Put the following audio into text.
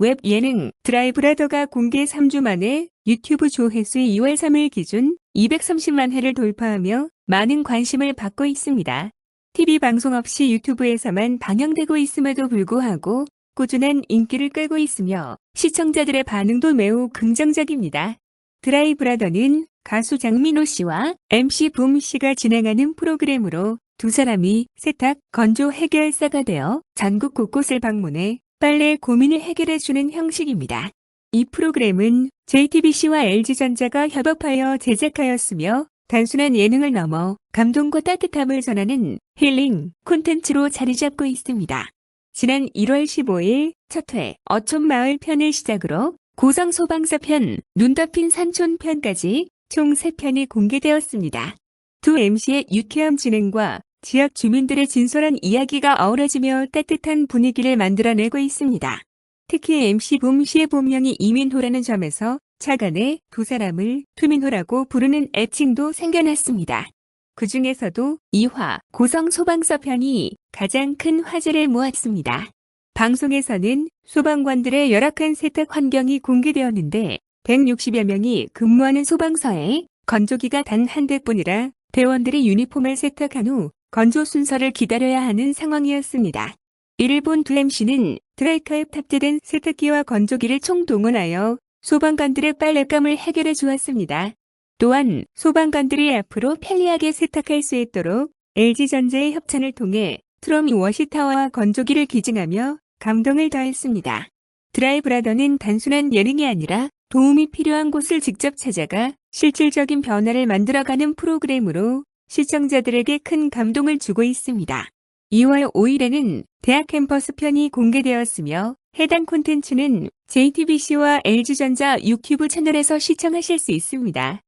웹 예능 드라이브라더가 공개 3주 만에 유튜브 조회수 2월 3일 기준 230만 회를 돌파하며 많은 관심을 받고 있습니다. TV 방송 없이 유튜브에서만 방영되고 있음에도 불구하고 꾸준한 인기를 끌고 있으며 시청자들의 반응도 매우 긍정적입니다. 드라이브라더는 가수 장민호 씨와 MC 붐 씨가 진행하는 프로그램으로 두 사람이 세탁, 건조 해결사가 되어 전국 곳곳을 방문해 빨래 고민을 해결해주는 형식입니다. 이 프로그램은 JTBC와 LG전자가 협업하여 제작하였으며 단순한 예능을 넘어 감동과 따뜻함을 전하는 힐링 콘텐츠로 자리 잡고 있습니다. 지난 1월 15일 첫 회 어촌마을 편을 시작으로 고성 소방서 편, 눈 덮인 산촌 편까지 총 3편이 공개되었습니다. 두 MC의 유쾌한 진행과 지역 주민들의 진솔한 이야기가 어우러지며 따뜻한 분위기를 만들어내고 있습니다. 특히 MC 봄 씨의 본명이 이민호라는 점에서 차간에 두 사람을 투민호라고 부르는 애칭도 생겨났습니다. 그 중에서도 2화 고성 소방서 편이 가장 큰 화제를 모았습니다. 방송에서는 소방관들의 열악한 세탁 환경이 공개되었는데 160여 명이 근무하는 소방서에 건조기가 단 한 대뿐이라 대원들이 유니폼을 세탁한 후 건조 순서를 기다려야 하는 상황이었습니다. 이를 본두 MC는 드라이커에 탑재된 세탁기와 건조기를 총동원하여 소방관들의 빨랫감을 해결해 주었습니다. 또한 소방관들이 앞으로 편리하게 세탁할 수 있도록 LG전자의 협찬을 통해 트롬 워시타워와 건조기를 기증하며 감동을 더했습니다. 드라이브라더는 단순한 예능이 아니라 도움이 필요한 곳을 직접 찾아가 실질적인 변화를 만들어가는 프로그램으로 시청자들에게 큰 감동을 주고 있습니다. 2월 5일에는 대학 캠퍼스 편이 공개되었으며 해당 콘텐츠는 JTBC와 LG전자 유튜브 채널에서 시청하실 수 있습니다.